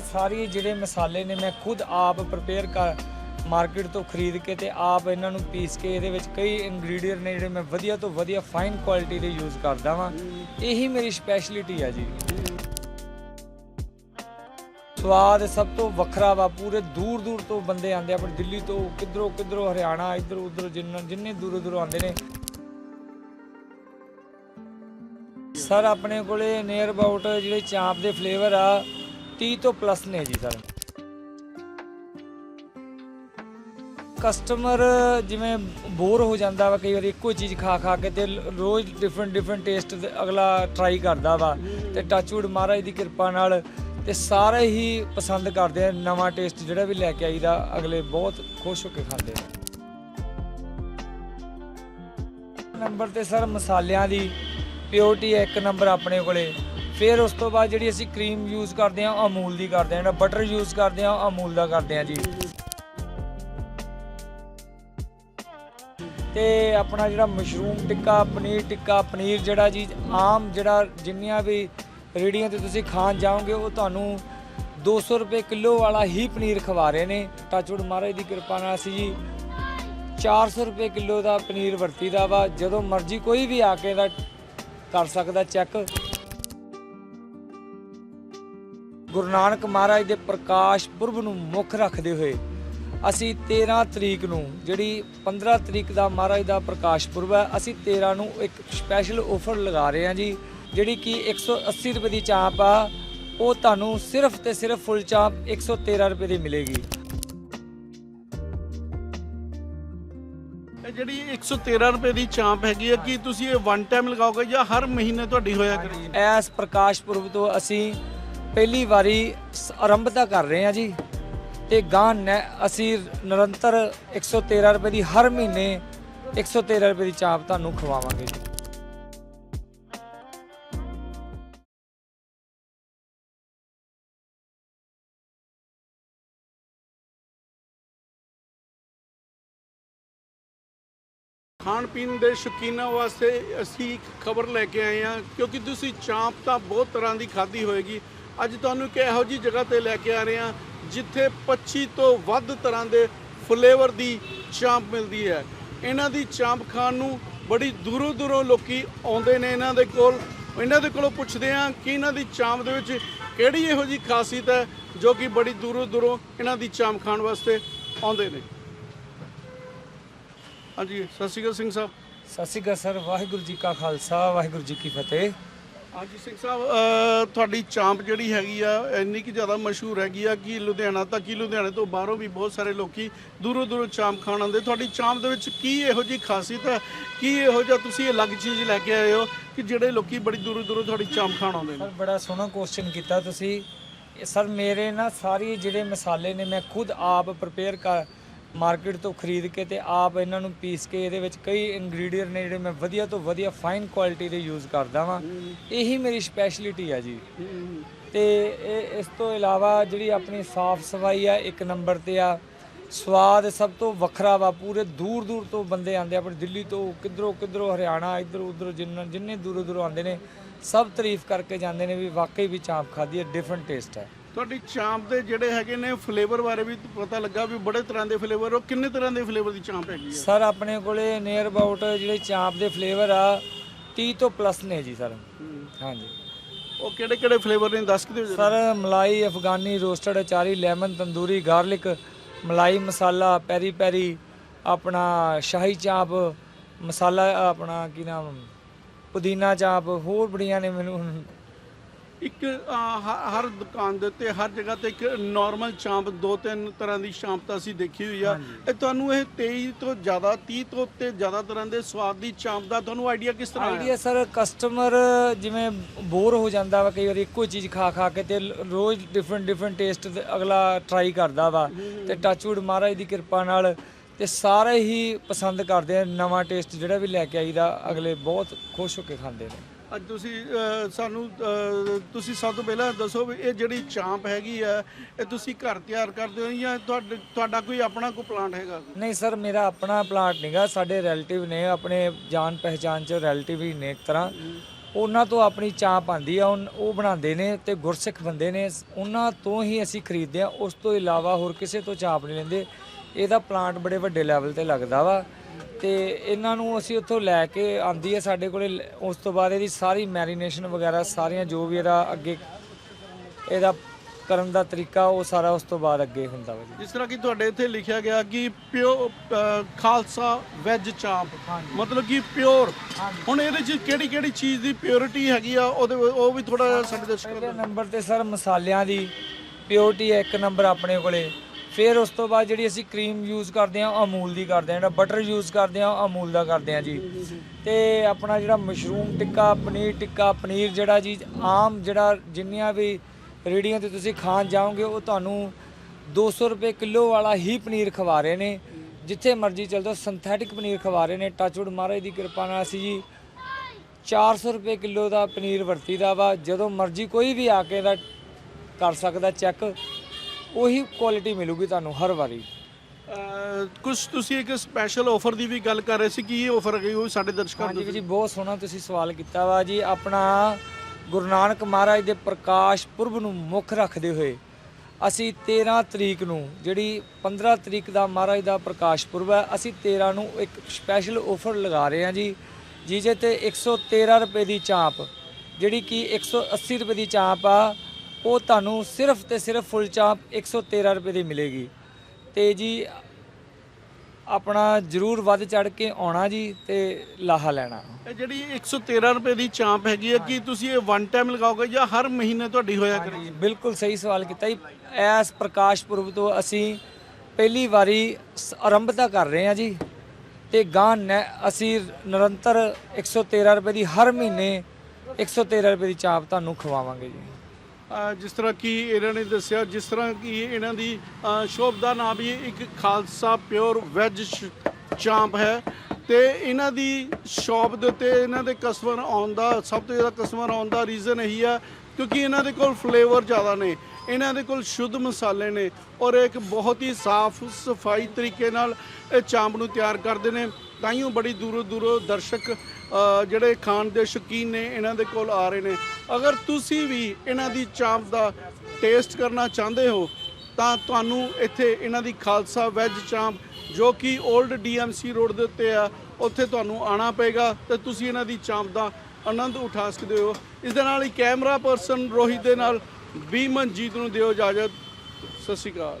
ਸਾਰੇ ਜਿਹੜੇ ਮਸਾਲੇ ਨੇ ਮੈਂ ਖੁਦ ਆਪ ਪ੍ਰਪੇਅਰ ਕਰ ਮਾਰਕੀਟ ਤੋਂ ਖਰੀਦ ਕੇ ਤੇ ਆਪ ਇਹਨਾਂ ਨੂੰ ਪੀਸ ਕੇ ਇਹਦੇ ਵਿੱਚ ਕਈ ਇਨਗਰੀਡੀਅੰਟ ਨੇ ਜਿਹੜੇ ਮੈਂ ਵਧੀਆ ਤੋਂ ਵਧੀਆ ਫਾਈਨ ਕੁਆਲਿਟੀ ਦੇ ਯੂਜ਼ ਕਰਦਾ ਵਾਂ। ਇਹੀ ਮੇਰੀ ਸਪੈਸ਼ਲਿਟੀ ਆ ਜੀ। ਸਵਾਦ ਸਭ ਤੋਂ ਵੱਖਰਾ ਵਾ, ਪੂਰੇ ਦੂਰ ਦੂਰ ਤੋਂ ਬੰਦੇ ਆਉਂਦੇ ਆ, ਆਪਣੇ ਦਿੱਲੀ ਤੋਂ ਕਿੱਧਰੋਂ ਕਿੱਧਰੋਂ ਹਰਿਆਣਾ, ਇੱਧਰ ਉੱਧਰ ਜਿੰਨਾ ਜਿੰਨੇ ਦੂਰੋਂ ਦੂਰੋਂ ਆਉਂਦੇ ਨੇ। ਸਰ ਆਪਣੇ ਕੋਲੇ ਨੀਅਰ ਅਬਾਊਟ ਜਿਹੜੇ ਚਾਂਪ ਦੇ ਫਲੇਵਰ ਆ 30 ਤੋਂ ਪਲੱਸ ਨੇ ਜੀ ਸਰ ਕਸਟਮਰ ਜਿਵੇਂ ਬੋਰ ਹੋ ਜਾਂਦਾ ਵਾ, ਕਈ ਵਾਰੀ ਇੱਕੋ ਹੀ ਚੀਜ਼ ਖਾ ਖਾ ਕੇ ਤੇ ਰੋਜ਼ ਡਿਫਰੈਂਟ ਡਿਫਰੈਂਟ ਟੇਸਟ ਅਗਲਾ ਟਰਾਈ ਕਰਦਾ ਵਾ। ਤੇ ਟੱਚਵੁੱਡ ਮਹਾਰਾਜ ਦੀ ਕਿਰਪਾ ਨਾਲ ਤੇ ਸਾਰੇ ਹੀ ਪਸੰਦ ਕਰਦੇ ਆ, ਨਵਾਂ ਟੇਸਟ ਜਿਹੜਾ ਵੀ ਲੈ ਕੇ ਆਈਦਾ, ਅਗਲੇ ਬਹੁਤ ਖੁਸ਼ ਹੋ ਕੇ ਖਾਂਦੇ ਆ। ਨੰਬਰ ਤੇ ਸਰ ਮਸਾਲਿਆਂ ਦੀ ਪਿਓਰਟੀ ਹੈ ਇੱਕ ਨੰਬਰ ਆਪਣੇ ਕੋਲੇ। ਫਿਰ ਉਸ ਤੋਂ ਬਾਅਦ ਜਿਹੜੀ ਅਸੀਂ ਕਰੀਮ ਯੂਜ਼ ਕਰਦੇ ਆ ਅਮੂਲ ਦੀ ਕਰਦੇ ਹਾਂ, ਜਿਹੜਾ ਬਟਰ ਯੂਜ਼ ਕਰਦੇ ਆ ਅਮੂਲ ਦਾ ਕਰਦੇ ਹਾਂ ਜੀ। ਤੇ ਆਪਣਾ ਜਿਹੜਾ ਮਸ਼ਰੂਮ ਟਿੱਕਾ, ਪਨੀਰ ਟਿੱਕਾ, ਪਨੀਰ ਜਿਹੜਾ ਜੀ, ਆਮ ਜਿਹੜਾ ਜਿੰਨੀਆਂ ਵੀ ਰੇੜੀਆਂ ਤੇ ਤੁਸੀਂ ਖਾਣ ਜਾਓਗੇ, ਉਹ ਤੁਹਾਨੂੰ 200 ਰੁਪਏ ਕਿਲੋ ਵਾਲਾ ਹੀ ਪਨੀਰ ਖਵਾ ਰਹੇ ਨੇ। ਟੱਚਵੁੱਡ ਮਹਾਰਾਜ ਦੀ ਕਿਰਪਾ ਨਾਲ ਅਸੀਂ ਜੀ 400 ਰੁਪਏ ਕਿਲੋ ਦਾ ਪਨੀਰ ਵਰਤੀ ਦਾ ਵਾ। ਜਦੋਂ ਮਰਜ਼ੀ ਕੋਈ ਵੀ ਆ ਕੇ ਦਾ ਕਰ ਸਕਦਾ ਚੈੱਕ ਗੁਰੂ ਨਾਨਕ ਮਹਾਰਾਜ ਦੇ ਪ੍ਰਕਾਸ਼ ਪੁਰਬ ਨੂੰ ਮੁੱਖ ਰੱਖਦੇ ਹੋਏ ਅਸੀਂ 13 ਤਰੀਕ ਨੂੰ ਜਿਹੜੀ 15 ਤਰੀਕ ਦਾ ਮਹਾਰਾਜ ਦਾ ਪ੍ਰਕਾਸ਼ ਪੁਰਬ ਹੈ ਅਸੀਂ 13 ਨੂੰ ਇੱਕ ਸਪੈਸ਼ਲ ਆਫਰ ਲਗਾ ਰਹੇ ਹਾਂ ਜੀ ਜਿਹੜੀ ਕਿ 180 ਰੁਪਏ ਦੀ ਚਾਂਪ ਆ ਉਹ ਤੁਹਾਨੂੰ ਸਿਰਫ ਤੇ ਸਿਰਫ ਫੁੱਲ ਚਾਂਪ 113 ਰੁਪਏ ਦੀ ਮਿਲੇਗੀ। ਇਹ ਜਿਹੜੀ 113 ਰੁਪਏ ਦੀ ਚਾਂਪ ਹੈਗੀ ਹੈ ਕੀ ਤੁਸੀਂ ਇਹ ਵਨ ਟਾਈਮ ਲਗਾਓਗੇ ਜਾਂ ਹਰ ਮਹੀਨੇ ਤੁਹਾਡੀ ਹੋਇਆ ਕਰੇਗੀ ਇਸ ਪ੍ਰਕਾਸ਼ ਪੁਰਬ ਤੋਂ ਅਸੀਂ ਪਹਿਲੀ ਵਾਰੀ ਸ- ਆਰੰਭਤਾ ਕਰ ਰਹੇ ਹਾਂ ਜੀ ਤੇ ਗਾਂ ਨੈ- ਅਸੀਂ ਨਿਰੰਤਰ 113 ਰੁਪਏ ਦੀ ਹਰ ਮਹੀਨੇ 113 ਰੁਪਏ ਦੀ ਚਾਪ ਤੁਹਾਨੂੰ ਖਵਾਵਾਂਗੇ ਜੀ। ਖਾਣ ਪੀਣ ਦੇ ਸ਼ੌਕੀਨਾਂ ਵਾਸਤੇ ਅਸੀਂ ਇੱਕ ਖਬਰ ਲੈ ਕੇ ਆਏ ਹਾਂ, ਕਿਉਂਕਿ ਤੁਸੀਂ ਚਾਂਪ ਤਾਂ ਬਹੁਤ ਤਰ੍ਹਾਂ ਦੀ ਖਾਧੀ ਹੋਏਗੀ। ਅੱਜ ਤੁਹਾਨੂੰ ਇੱਕ ਇਹੋ ਜੀ ਜਗ੍ਹਾ ਤੇ ਲੈ ਕੇ ਆ ਰਹੇ ਹਾਂ, ਜਿੱਥੇ 25 ਤੋਂ ਵੱਧ ਤਰ੍ਹਾਂ ਦੇ ਫਲੇਵਰ ਦੀ ਚਾਂਪ ਮਿਲਦੀ ਹੈ। ਇਹਨਾਂ ਦੀ ਚਾਂਪ ਖਾਣ ਨੂੰ ਬੜੀ ਦੂਰੋਂ ਦੂਰੋਂ ਲੋਕੀ ਆਉਂਦੇ ਨੇ ਇਹਨਾਂ ਦੇ ਕੋਲ। ਇਹਨਾਂ ਦੇ ਕੋਲੋਂ ਪੁੱਛਦੇ ਹਾਂ ਕਿ ਇਹਨਾਂ ਦੀ ਚਾਂਪ ਦੇ ਵਿੱਚ ਕਿਹੜੀ ਇਹੋ ਜੀ ਖਾਸੀਅਤ ਹੈ, ਜੋ ਕਿ ਬੜੀ ਦੂਰੋਂ ਦੂਰੋਂ ਇਹਨਾਂ ਦੀ ਚਾਂਪ ਖਾਣ ਵਾਸਤੇ ਆਉਂਦੇ ਨੇ। ਹਾਂਜੀ, ਸਤਿ ਸ਼੍ਰੀ ਅਕਾਲ ਸਿੰਘ ਸਾਹਿਬ। ਸਤਿ ਸ਼੍ਰੀ ਅਕਾਲ ਸਰ, ਵਾਹਿਗੁਰੂ ਜੀ ਕਾ ਖਾਲਸਾ, ਵਾਹਿਗੁਰੂ ਜੀ ਕੀ ਫਤਿਹ। ਹਾਂਜੀ, ਸਿੰਘ ਸਾਹਿਬ ਤੁਹਾਡੀ ਚਾਂਪ ਜਿਹੜੀ ਹੈਗੀ ਆ, ਇੰਨੀ ਕਿ ਜ਼ਿਆਦਾ ਮਸ਼ਹੂਰ ਹੈਗੀ ਆ ਕਿ ਲੁਧਿਆਣਾ ਤਾਂ ਹੀ ਲੁਧਿਆਣੇ ਤੋਂ ਬਾਹਰੋਂ ਵੀ ਬਹੁਤ ਸਾਰੇ ਲੋਕੀ ਦੂਰੋਂ ਦੂਰੋਂ ਚਾਂਪ ਖਾਣ ਆਉਂਦੇ। ਤੁਹਾਡੀ ਚਾਂਪ ਦੇ ਵਿੱਚ ਕੀ ਇਹੋ ਜੀ ਖਾਸੀਅਤ ਹੈ? ਕੀ ਇਹੋ ਜਿਹਾ ਤੁਸੀਂ ਅਲੱਗ ਚੀਜ਼ ਲੈ ਕੇ ਆਏ ਹੋ ਕਿ ਜਿਹੜੇ ਲੋਕੀ ਬੜੀ ਦੂਰੋਂ ਦੂਰੋਂ ਤੁਹਾਡੀ ਚਾਂਪ ਖਾਣ ਆਉਂਦੇ ਨੇ? ਸਰ, ਬੜਾ ਸੋਹਣਾ ਕੁਐਸਚਨ ਕੀਤਾ ਤੁਸੀਂ। ਸਰ, ਮੇਰੇ ਨਾ ਸਾਰੇ ਜਿਹੜੇ ਮਸਾਲੇ ਨੇ, ਮੈਂ ਖੁਦ ਆਪ ਪ੍ਰਪੇਅਰ ਕਰ ਮਾਰਕੀਟ ਤੋਂ ਖਰੀਦ ਕੇ ਤੇ ਆਪ ਇਹਨਾਂ ਨੂੰ ਪੀਸ ਕੇ ਇਹਦੇ ਵਿੱਚ ਕਈ ਇਨਗਰੀਡੀਅੰਟ ਨੇ ਜਿਹੜੇ ਮੈਂ ਵਧੀਆ ਤੋਂ ਵਧੀਆ ਫਾਈਨ ਕੁਆਲਿਟੀ ਦੇ ਯੂਜ਼ ਕਰਦਾ ਵਾਂ। ਇਹੀ ਮੇਰੀ ਸਪੈਸ਼ਲਿਟੀ ਆ ਜੀ। ਤੇ ਇਹ ਇਸ ਤੋਂ ਇਲਾਵਾ ਜਿਹੜੀ ਆਪਣੀ ਸਾਫ਼ ਸਫ਼ਾਈ ਆ ਇੱਕ ਨੰਬਰ ਤੇ ਆ ਸਵਾਦ ਸਭ ਤੋਂ ਵੱਖਰਾ ਵਾ ਪੂਰੇ ਦੂਰ ਦੂਰ ਤੋਂ ਬੰਦੇ ਆਉਂਦੇ ਆ ਆਪਣੇ ਦਿੱਲੀ ਤੋਂ ਕਿੱਧਰੋਂ ਕਿੱਧਰੋਂ ਹਰਿਆਣਾ ਇੱਧਰ ਉੱਧਰ ਜਿੰਨਾ ਜਿੰਨੇ ਦੂਰੋਂ ਦੂਰੋਂ ਆਉਂਦੇ ਨੇ ਸਭ ਤਾਰੀਫ ਕਰਕੇ ਜਾਂਦੇ ਨੇ ਵੀ ਵਾਕਈ ਵੀ ਚਾਂਪ ਖਾਦੀ ਹੈ ਡਿਫਰੈਂਟ ਟੇਸਟ ਹੈ ਤੁਹਾਡੀ ਚਾਂਪ ਦੇ ਜਿਹੜੇ ਹੈਗੇ ਨੇ ਫਲੇਵਰ ਬਾਰੇ ਵੀ ਪਤਾ ਲੱਗਾ ਵੀ ਬੜੇ ਤਰ੍ਹਾਂ ਦੇ ਫਲੇਵਰ ਉਹ ਕਿੰਨੇ ਤਰ੍ਹਾਂ ਦੇ ਫਲੇਵਰ ਦੀ ਚਾਂਪ ਹੈਗੀ ਆ ਸਰ ਆਪਣੇ ਕੋਲੇ ਨੀਅਰ ਅਬਾਊਟ ਜਿਹੜੇ ਚਾਂਪ ਦੇ ਫਲੇਵਰ ਆ 30 ਤੋਂ ਪਲੱਸ ਨੇ ਜੀ ਸਰ। ਹਾਂਜੀ। ਉਹ ਕਿਹੜੇ ਕਿਹੜੇ ਫਲੇਵਰ ਨੇ ਦੱਸ ਕੇ ਦਿਓ ਜਰਾ। Sir malai Afghani roasted achari lemon tandoori garlic malai masala peri ਪੈਰੀ ਆਪਣਾ ਸ਼ਾਹੀ ਚਾਂਪ ਮਸਾਲਾ ਆਪਣਾ ਕੀ ਨਾਮ ਪੁਦੀਨਾ ਚਾਂਪ ਹੋਰ ਬੜੀਆਂ ਨੇ ਮੈਨੂੰ। ਇੱਕ ਹਰ ਦੁਕਾਨ ਦੇ ਉੱਤੇ ਹਰ ਜਗ੍ਹਾ ਤੇ ਇੱਕ ਨਾਰਮਲ ਚਾਂਪ ਦੋ ਤਿੰਨ ਤਰ੍ਹਾਂ ਦੀ ਚਾਂਪ ਤਾਂ ਅਸੀਂ ਦੇਖੀ ਹੋਈ ਆ। ਇਹ ਤੁਹਾਨੂੰ ਇਹ 23 ਤੋਂ ਜ਼ਿਆਦਾ 30 ਤੋਂ ਉੱਤੇ ਜ਼ਿਆਦਾ ਤਰ੍ਹਾਂ ਦੇ ਸਵਾਦ ਦੀ ਚਾਂਪ ਦਾ ਤੁਹਾਨੂੰ ਆਈਡੀਆ ਕਿਸ ਤਰ੍ਹਾਂ ਆਈਡੀਆ ਸਰ ਕਸਟਮਰ ਜਿਵੇਂ ਬੋਰ ਹੋ ਜਾਂਦਾ ਵਾ ਕਈ ਵਾਰੀ ਇੱਕੋ ਹੀ ਚੀਜ਼ ਖਾ ਖਾ ਕੇ ਤੇ ਰੋਜ਼ ਡਿਫਰੈਂਟ ਡਿਫਰੈਂਟ ਟੇਸਟ ਅਗਲਾ ਟਰਾਈ ਕਰਦਾ ਵਾ। ਤੇ ਟੱਚਵੁੱਡ ਮਹਾਰਾਜ ਦੀ ਕਿਰਪਾ ਨਾਲ ਤੇ ਸਾਰੇ ਹੀ ਪਸੰਦ ਕਰਦੇ ਆ ਨਵਾਂ ਟੇਸਟ ਜਿਹੜਾ ਵੀ ਲੈ ਕੇ ਆਈਦਾ ਅਗਲੇ ਬਹੁਤ ਖੁਸ਼ ਹੋ ਕੇ ਖਾਂਦੇ ਨੇ। ਅੱਜ ਤੁਸੀਂ ਸਾਨੂੰ ਤੁਸੀਂ ਸਭ ਤੋਂ ਪਹਿਲਾਂ ਦੱਸੋ ਵੀ ਇਹ ਜਿਹੜੀ ਚਾਂਪ ਹੈਗੀ ਆ, ਇਹ ਤੁਸੀਂ ਘਰ ਤਿਆਰ ਕਰਦੇ ਹੋ ਜਾਂ ਤੁਹਾਡੇ, ਤੁਹਾਡਾ ਕੋਈ ਆਪਣਾ ਕੋਈ ਪਲਾਂਟ ਹੈਗਾ? ਨਹੀਂ ਸਰ, ਮੇਰਾ ਆਪਣਾ ਪਲਾਂਟ ਨਹੀਂਗਾ ਸਾਡੇ ਰਿਲੇਟਿਵ ਨੇ ਆਪਣੇ ਜਾਣ ਪਹਿਚਾਨ ਚ ਰਿਲੇਟਿਵ ਹੀ ਨੇ ਇੱਕ ਤਰ੍ਹਾਂ। ਉਹਨਾਂ ਤੋਂ ਆਪਣੀ ਚਾਂਪ ਆਂਦੀ ਆ ਉਨ- ਉਹ ਬਣਾਉਂਦੇ ਨੇ ਤੇ ਗੁਰਸਿੱਖ ਬੰਦੇ ਨੇ। ਉਹਨਾਂ ਤੋਂ ਹੀ ਅਸੀਂ ਖਰੀਦਦੇ ਆ। ਉਸ ਤੋਂ ਇਲਾਵਾ ਹੋਰ ਕਿਸੇ ਤੋਂ ਚਾਂਪ ਨਹੀਂ ਲੈਂਦੇ। ਇਹਦਾ ਪਲਾਂਟ ਬੜੇ ਵੱਡੇ ਲੈਵਲ ਤੇ ਲੱਗਦਾ ਵਾ। ਤੇ ਇਹਨਾਂ ਨੂੰ ਅਸੀਂ ਉੱਥੋਂ ਲੈ ਕੇ ਆਂਦੀ ਹੈ ਸਾਡੇ ਕੋਲੇ। ਉਸ ਤੋਂ ਬਾਅਦ ਇਹਦੀ ਸਾਰੀ ਮੈਰੀਨੇਸ਼ਨ ਵਗੈਰਾ ਸਾਰੀਆਂ ਜੋ ਵੀ ਇਹਦਾ ਅੱਗੇ ਇਹਦਾ ਕਰਨ ਦਾ ਤਰੀਕਾ ਉਹ ਸਾਰਾ ਉਸ ਤੋਂ ਬਾਅਦ ਅੱਗੇ ਹੁੰਦਾ ਵਾ ਜੀ। ਜਿਸ ਤਰ੍ਹਾਂ ਕਿ ਤੁਹਾਡੇ ਇੱਥੇ ਲਿਖਿਆ ਗਿਆ ਕਿ ਪਿਓ ਅ, ਖਾਲਸਾ ਵੈਜ ਚਾਂਪ। ਮਤਲਬ ਕਿ ਪਿਓਰ। ਹੁਣ ਇਹਦੇ ਚ ਕਿਹੜੀ ਕਿਹੜੀ ਚੀਜ਼ ਦੀ ਪਿਓਰਿਟੀ ਹੈਗੀ ਆ ਉਹਦੇ ਉਹ ਵੀ ਥੋੜਾ ਸਾਡੇ ਦਰਸ਼ਕਾਂ ਪਹਿਲੇ ਨੰਬਰ ਤੇ ਸਰ ਮਸਾਲਿਆਂ ਦੀ। ਪਿਓਰਟੀ ਇੱਕ ਨੰਬਰ ਆਪਣੇ ਕੋਲੇ। ਫਿਰ ਉਸ ਤੋਂ ਬਾਅਦ ਜਿਹੜੀ ਅਸੀਂ ਕਰੀਮ ਯੂਜ਼ ਕਰਦੇ ਆ ਅਮੂਲ ਦੀ ਕਰਦੇ ਆ ਜਿਹੜਾ ਬਟਰ ਯੂਜ਼ ਕਰਦੇ ਆ ਅਮੂਲ ਦਾ ਕਰਦੇ ਆ ਜੀ। ਤੇ ਆਪਣਾ ਜਿਹੜਾ ਮਸ਼ਰੂਮ ਟਿੱਕਾ, ਪਨੀਰ ਟਿੱਕਾ, ਪਨੀਰ ਜਿਹੜਾ ਜੀ, ਆਮ ਜਿਹੜਾ ਜਿੰਨੀਆਂ ਵੀ ਰੇੜੀਆਂ ਤੇ ਤੁਸੀਂ ਖਾਣ ਜਾਓਗੇ, ਉਹ ਤੁਹਾਨੂੰ 200 ਰੁਪਏ ਕਿਲੋ ਵਾਲਾ ਹੀ ਪਨੀਰ ਖਵਾ ਰਹੇ ਨੇ। ਜਿੱਥੇ ਮਰਜ਼ੀ ਚਲ ਜਾਓ ਸਿੰਥੈਟਿਕ ਪਨੀਰ ਖਵਾ ਰਹੇ ਨੇ। ਟੱਚਵੁੱਡ ਮਹਾਰਾਜ ਦੀ ਕਿਰਪਾ ਨਾਲ ਅਸੀਂ ਜੀ 400 ਰੁਪਏ ਕਿਲੋ ਦਾ ਪਨੀਰ ਵਰਤੀਦਾ ਵਾ। ਜਦੋਂ ਮਰਜ਼ੀ ਕੋਈ ਵੀ ਆ ਕੇ ਇਹਦਾ ਕਰ ਸਕਦਾ ਚੈੱਕ ਉਹੀ ਕੁਆਲਿਟੀ ਮਿਲੂਗੀ ਤੁਹਾਨੂੰ ਹਰ ਵਾਰੀ। ਕੁਝ ਤੁਸੀਂ ਇੱਕ ਸਪੈਸ਼ਲ ਆਫਰ ਦੀ ਵੀ ਗੱਲ ਕਰ ਰਹੇ ਸੀ ਕਿ ਇਹ ਆਫਰ ਹੈਗੀ ਉਹ ਸਾਡੇ ਦਰਸ਼ਕਾਂ ਨੂੰ ਹਾਂਜੀ ਜੀ ਬਹੁਤ ਸੋਹਣਾ ਤੁਸੀਂ ਸਵਾਲ ਕੀਤਾ ਵਾ ਜੀ ਆਪਣਾ ਗੁਰੂ ਨਾਨਕ ਮਹਾਰਾਜ ਦੇ ਪ੍ਰਕਾਸ਼ ਪੁਰਬ ਨੂੰ ਮੁੱਖ ਰੱਖਦੇ ਹੋਏ ਅਸੀਂ 13 ਤਰੀਕ ਨੂੰ ਜਿਹੜੀ 15 ਤਰੀਕ ਦਾ ਮਹਾਰਾਜ ਦਾ ਪ੍ਰਕਾਸ਼ ਪੁਰਬ ਹੈ ਅਸੀਂ 13 ਨੂੰ ਇੱਕ ਸਪੈਸ਼ਲ ਆਫਰ ਲਗਾ ਰਹੇ ਹਾਂ ਜੀ ਜਿਹਦੇ ਤੇ 113 ਰੁਪਏ ਦੀ ਚਾਂਪ ਜਿਹੜੀ ਕਿ 180 ਰੁਪਏ ਦੀ ਚਾਂਪ ਆ ਉਹ ਤੁਹਾਨੂੰ ਸਿਰਫ ਤੇ ਸਿਰਫ ਫੁੱਲ ਚਾਂਪ 113 ਰੁਪਏ ਦੀ ਮਿਲੇਗੀ। ਤੇ ਜੀ ਆਪਣਾ ਜਰੂਰ ਵੱਧ ਚੜ ਕੇ ਆਉਣਾ ਜੀ ਤੇ ਲਾਹਾ ਲੈਣਾ। ਇਹ ਜਿਹੜੀ 113 ਰੁਪਏ ਦੀ ਚਾਂਪ ਹੈਗੀ ਹੈ ਕਿ ਤੁਸੀਂ ਇਹ ਵਨ ਟਾਈਮ ਲਗਾਓਗੇ ਜਾਂ ਹਰ ਮਹੀਨੇ ਤੁਹਾਡੀ ਹੋਇਆ ਕਰੇ ਜੀ ਬਿਲਕੁਲ ਸਹੀ ਸਵਾਲ ਕੀਤਾ ਜੀ। ਐਸ ਪ੍ਰਕਾਸ਼ ਪੁਰਬ ਤੋਂ ਅਸੀਂ ਪਹਿਲੀ ਵਾਰੀ ਆਰੰਭਤਾ ਕਰ ਰਹੇ ਹਾਂ ਜੀ। ਤੇ ਗਾਂ ਅਸੀਂ ਨਿਰੰਤਰ 113 ਰੁਪਏ ਦੀ ਹਰ ਮਹੀਨੇ 113 ਰੁਪਏ ਦੀ ਚਾਪ ਤੁਹਾਨੂੰ ਖਵਾਵਾਂਗੇ ਜੀ। ਜਿਸ ਤਰ੍ਹਾਂ ਕਿ ਇਹਨਾਂ ਨੇ ਦੱਸਿਆ, ਜਿਸ ਤਰ੍ਹਾਂ ਕਿ ਇਹਨਾਂ ਦੀ ਸ਼ੋਪ ਦਾ ਨਾਮ ਵੀ ਇੱਕ ਖਾਲਸਾ ਪਿਓਰ ਵੈਜ ਚਾਂਪ ਹੈ। ਤੇ ਇਹਨਾਂ ਦੀ ਸ਼ਾਪ ਦੇ ਉੱਤੇ ਇਹਨਾਂ ਦੇ ਕਸਟਮਰ ਆਉਣ ਦਾ, ਸਭ ਤੋਂ ਜ਼ਿਆਦਾ ਕਸਟਮਰ ਆਉਣ ਦਾ ਰੀਜ਼ਨ ਇਹੀ ਆ, ਕਿਉਂਕਿ ਇਹਨਾਂ ਦੇ ਕੋਲ ਫਲੇਵਰ ਜ਼ਿਆਦਾ ਨੇ, ਇਹਨਾਂ ਦੇ ਕੋਲ ਸ਼ੁੱਧ ਮਸਾਲੇ ਨੇ ਔਰ ਇੱਕ ਬਹੁਤ ਹੀ ਸਾਫ਼, ਸਫ਼ਾਈ ਤਰੀਕੇ ਨਾਲ ਇਹ ਚਾਂਪ ਨੂੰ ਤਿਆਰ ਕਰਦੇ ਨੇ। ਤਾਈਓ ਬੜੀ ਦੂਰੋਂ ਦੂਰੋਂ ਦਰਸ਼ਕ ਜਿਹੜੇ ਖਾਣ ਦੇ ਸ਼ੌਕੀਨ ਨੇ, ਇਹਨਾਂ ਦੇ ਕੋਲ ਆ ਰਹੇ ਨੇ। ਅਗਰ ਤੁਸੀਂ ਵੀ ਇਹਨਾਂ ਦੀ ਚਾਂਪ ਦਾ ਟੇਸਟ ਕਰਨਾ ਚਾਹੁੰਦੇ ਹੋ, ਤਾਂ ਤੁਹਾਨੂੰ ਇੱਥੇ ਇਹਨਾਂ ਦੀ ਖਾਲਸਾ ਵੈਜ ਚਾਂਪ, ਜੋ ਕਿ 올ਡ ਡੀਐਮਸੀ ਰੋਡ ਦੇ ਉੱਤੇ ਆ, ਉੱਥੇ ਤੁਹਾਨੂੰ ਆਣਾ ਪਏਗਾ ਤੇ ਤੁਸੀਂ ਇਹਨਾਂ ਦੀ ਚਾਂਪ ਦਾ ਆਨੰਦ ਉਠਾ ਸਕਦੇ ਹੋ। ਇਸ ਦੇ ਨਾਲ ਹੀ ਕੈਮਰਾ ਪਰਸਨ ਰੋਹਿਤ ਦੇ ਨਾਲ ਬੀ ਮਨਜੀਤ ਨੂੰ ਦਿਓ ਇਜਾਜ਼ਤ। ਸਤਿ ਸ਼੍ਰੀ ਅਕਾਲ।